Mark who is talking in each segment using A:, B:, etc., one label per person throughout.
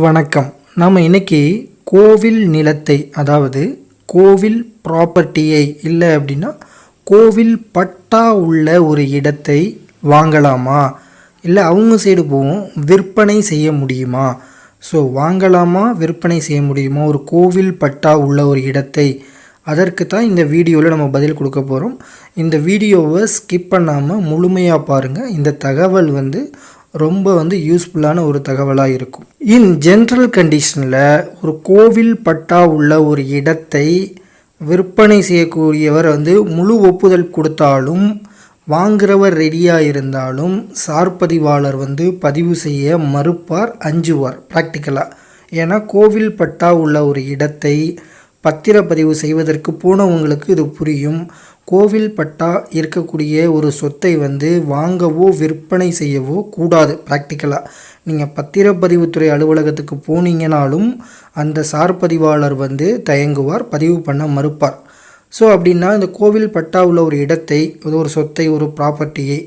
A: வணக்கம். நாம் இன்றைக்கி கோவில் நிலத்தை அதாவது கோவில் ப்ராப்பர்ட்டியை இல்லை அப்படின்னா கோவில் பட்டா உள்ள ஒரு இடத்தை வாங்கலாமா? இல்லை அவங்க சைடு போவோம் விற்பனை செய்ய முடியுமா? ஸோ வாங்கலாமா விற்பனை செய்ய முடியுமா? ஒரு கோவில் பட்டா உள்ள ஒரு இடத்தை. அதற்கு தான் இந்த வீடியோவில் நம்ம பதில் கொடுக்க போகிறோம் இந்த வீடியோவை ஸ்கிப் பண்ணாமல் முழுமையாக பாருங்கள் இந்த தகவல் வந்து ரொம்ப வந்து யூஸ்ஃபுல்லான ஒரு தகவலாக இருக்கும். இன் ஜென்ரல் கண்டிஷனில் ஒரு கோவில் பட்டா உள்ள ஒரு இடத்தை விற்பனை செய்யக்கூடியவர் வந்து முழு ஒப்புதல் கொடுத்தாலும் வாங்குறவர் ரெடியாக இருந்தாலும் சார்பதிவாளர் வந்து பதிவு செய்ய மறுப்பார் அஞ்சுவார் ப்ராக்டிக்கலாக ஏன்னா கோவில் பட்டா உள்ள ஒரு இடத்தை பத்திரப்பதிவு செய்வதற்கு போனவங்களுக்கு இது புரியும். கோவில் பட்டா இருக்கக்கூடிய ஒரு சொத்தை வந்து வாங்கவோ விற்பனை செய்யவோ கூடாது ப்ராக்டிக்கலாக நீங்கள் பத்திரப்பதிவுத்துறை அலுவலகத்துக்கு போனீங்கனாலும் அந்த சார்பதிவாளர் வந்து தயங்குவார் பதிவு பண்ண மறுப்பார். ஸோ அப்படின்னா இந்த கோவில் பட்டா உள்ள ஒரு இடத்தை ஒரு சொத்தை ஒரு ப்ராப்பர்ட்டியை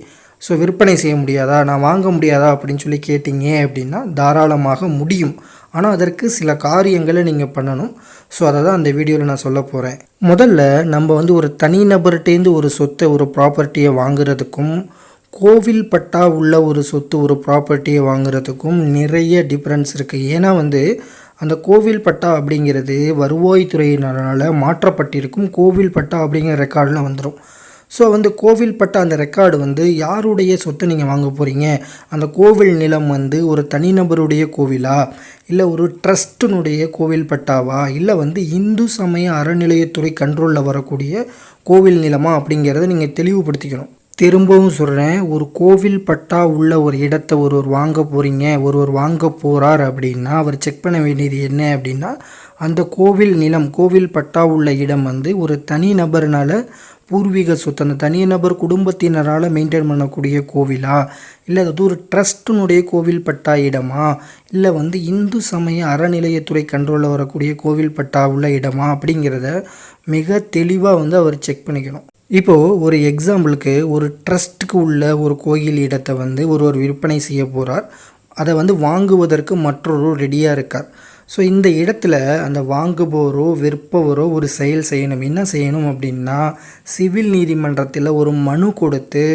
A: ஸோ விற்பனை செய்ய முடியாதா நான் வாங்க முடியாதா அப்படின்னு சொல்லி கேட்டிங்க அப்படின்னா தாராளமாக முடியும். ஆனால் அதற்கு சில காரியங்களை நீங்கள் பண்ணணும். ஸோ அதை தான் அந்த வீடியோவில் நான் சொல்ல போகிறேன் முதல்ல நம்ம வந்து ஒரு தனிநபர்கிட்டேருந்து ஒரு சொத்தை ஒரு ப்ராப்பர்ட்டியை வாங்குறதுக்கும் கோவில் பட்டா உள்ள ஒரு சொத்து ஒரு ப்ராப்பர்ட்டியை வாங்குறதுக்கும் நிறைய டிஃப்ரென்ஸ் இருக்குது ஏன்னா வந்து அந்த கோவில் பட்டா அப்படிங்கிறது வருவாய்த்துறையினரால் மாற்றப்பட்டிருக்கும். கோவில் பட்டா அப்படிங்கிற ரெக்கார்டில் வந்துடும் ஸோ வந்து கோவில் பட்ட அந்த ரெக்கார்டு வந்து யாருடைய சொத்தை நீங்கள் வாங்க போகிறீங்க அந்த கோவில் நிலம் வந்து ஒரு தனிநபருடைய கோவிலா? இல்லை ஒரு ட்ரஸ்டினுடைய கோவில் பட்டாவா? இல்லை வந்து இந்து சமய அறநிலையத்துறை கண்ட்ரோலில் வரக்கூடிய கோவில் நிலமா? அப்படிங்கிறத நீங்கள் தெளிவுபடுத்திக்கணும். திரும்பவும் சொல்கிறேன் ஒரு கோவில் பட்டா உள்ள ஒரு இடத்தை ஒருவர் வாங்க போகிறீங்க ஒருவர் வாங்க போகிறார் அப்படின்னா அவர் செக் பண்ண வேண்டியது என்ன அப்படின்னா அந்த கோவில் நிலம் கோவில் பட்டா உள்ள இடம் வந்து ஒரு தனி நபர்னால் பூர்வீக சொத்து. அந்த தனிநபர் குடும்பத்தினரால் மெயின்டைன் பண்ணக்கூடிய கோவிலா? இல்லை அது ஒரு ட்ரஸ்ட்டினுடைய கோவில் பட்டா இடமா? இல்லை வந்து இந்து சமய அறநிலையத்துறை கண்ட்ரோலில் வரக்கூடிய கோவில் பட்டா உள்ள இடமா? அப்படிங்கிறத மிக தெளிவாக வந்து அவர் செக் பண்ணிக்கணும். இப்போது ஒரு எக்ஸாம்பிளுக்கு ஒரு ட்ரஸ்ட்டுக்கு உள்ள ஒரு கோயில் இடத்தை வந்து ஒருவர் விற்பனை செய்ய போகிறார் அதை வந்து வாங்குவதற்கு மற்றொரு ரெடியாக இருக்கார். ஸோ இந்த இடத்துல அந்த வாங்குபவரோ விற்பவரோ ஒரு செயல் செய்யணும். என்ன செய்யணும் அப்படின்னா சிவில் நீதிமன்றத்தில் ஒரு மனு கொடுத்து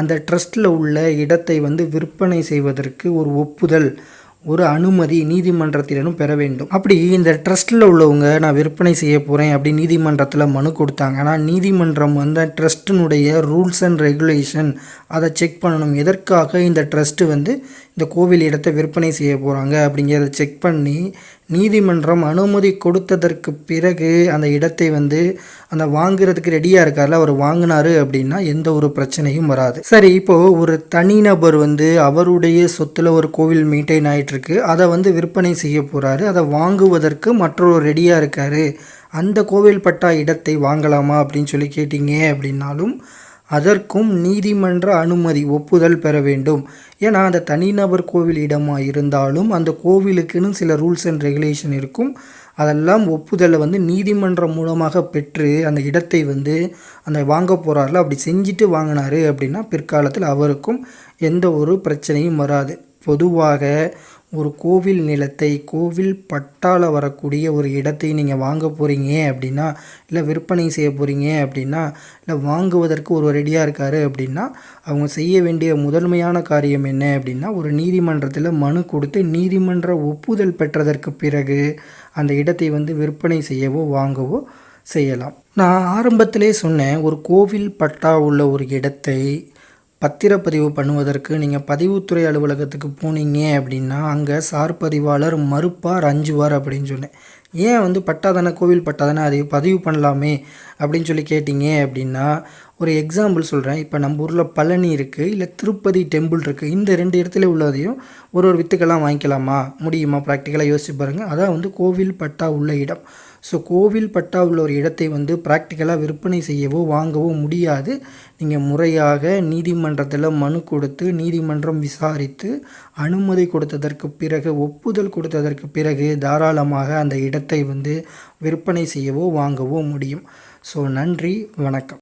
A: அந்த ட்ரஸ்ட்டில் உள்ள இடத்தை வந்து விற்பனை செய்வதற்கு ஒரு ஒப்புதல் ஒரு அனுமதி நீதிமன்றத்திலும் பெற வேண்டும். அப்படி இந்த ட்ரஸ்ட்டில் உள்ளவங்க நான் விற்பனை செய்ய போகிறேன் அப்படி நீதிமன்றத்தில் மனு கொடுத்தாங்க. ஆனால் நீதிமன்றம் வந்து ட்ரஸ்ட்டினுடைய ரூல்ஸ் அண்ட் ரெகுலேஷன் அதை செக் பண்ணணும். எதற்காக இந்த ட்ரஸ்ட்டு வந்து இந்த கோவில் இடத்தை விற்பனை செய்ய போகிறாங்க அப்படிங்கிறத செக் பண்ணி நீதிமன்றம் அனுமதி கொடுத்ததற்கு பிறகு அந்த இடத்தை வந்து அந்த வாங்குறதுக்கு ரெடியாக இருக்கார்ல அவர் வாங்கினாரு அப்படின்னா எந்த ஒரு பிரச்சனையும் வராது. சரி இப்போது ஒரு தனிநபர் வந்து அவருடைய சொத்தில் ஒரு கோவில் மெயின்டைன் ஆகிட்டுருக்கு அதை வந்து விற்பனை செய்ய போகிறாரு அதை வாங்குவதற்கு மற்றொரு ரெடியாக இருக்கார் அந்த கோவில் பட்டா இடத்தை வாங்கலாமா அப்படின்னு சொல்லி கேட்டிங்க அப்படின்னாலும் அதற்கும் நீதிமன்ற அனுமதி ஒப்புதல் பெற வேண்டும். ஏன்னா அந்த தனிநபர் கோவில் இடமாக இருந்தாலும் அந்த கோவிலுக்குன்னு சில ரூல்ஸ் அண்ட் ரெகுலேஷன் இருக்கும். அதெல்லாம் ஒப்புதலை வந்து நீதிமன்றம் மூலமாக பெற்று அந்த இடத்தை வந்து அந்த வாங்க போகிறாரில் அப்படி செஞ்சுட்டு வாங்கினாரு அப்படின்னா பிற்காலத்தில் அவருக்கும் எந்த ஒரு பிரச்சனையும் வராது. பொதுவாக ஒரு கோவில் நிலத்தை கோவில் பட்டால் வரக்கூடிய ஒரு இடத்தை நீங்கள் வாங்க போகிறீங்க அப்படின்னா இல்லை விற்பனை செய்ய போகிறீங்க அப்படின்னா இல்லை வாங்குவதற்கு ஒரு ரெடியாக இருக்கார் அப்படின்னா அவங்க செய்ய வேண்டிய முதன்மையான காரியம் என்ன அப்படின்னா ஒரு நீதிமன்றத்தில் மனு கொடுத்து நீதிமன்ற ஒப்புதல் பெற்றதற்கு பிறகு அந்த இடத்தை வந்து விற்பனை செய்யவோ வாங்கவோ செய்யலாம். நான் ஆரம்பத்திலே சொன்னேன் ஒரு கோவில் பட்டா உள்ள ஒரு இடத்தை பத்திரப்பதிவு பண்ணுவதற்கு நீங்கள் பதிவுத்துறை அலுவலகத்துக்கு போனீங்க அப்படின்னா அங்கே சார் பதிவாளர் மறுப்பார் அஞ்சுவார் அப்படின்னு சொன்னேன். ஏன் வந்து பட்டா தானே கோவில் பட்டா தானே அதை பதிவு பண்ணலாமே அப்படின்னு சொல்லி கேட்டிங்க அப்படின்னா ஒரு எக்ஸாம்பிள் சொல்கிறேன் இப்போ நம்ம ஊரில் பழனி இருக்குது இல்லை திருப்பதி டெம்பிள் இருக்குது இந்த ரெண்டு இடத்துல உள்ளதையும் ஒரு ஒரு வித்துக்கெல்லாம் வாங்கிக்கலாமா? முடியுமா? ப்ராக்டிக்கலாக யோசிச்சு பாருங்கள் அதான் வந்து கோவில் பட்டா உள்ள இடம். ஸோ கோவில் பட்டா உள்ள ஒரு இடத்தை வந்து ப்ராக்டிக்கலாக விற்பனை செய்யவோ வாங்கவோ முடியாது. நீங்கள் முறையாக நீதிமன்றத்தில் மனு கொடுத்து நீதிமன்றம் விசாரித்து அனுமதி கொடுத்ததற்கு பிறகு ஒப்புதல் கொடுத்ததற்கு பிறகு தாராளமாக அந்த இடத்தை வந்து விற்பனை செய்யவோ வாங்கவோ முடியும். ஸோ நன்றி வணக்கம்.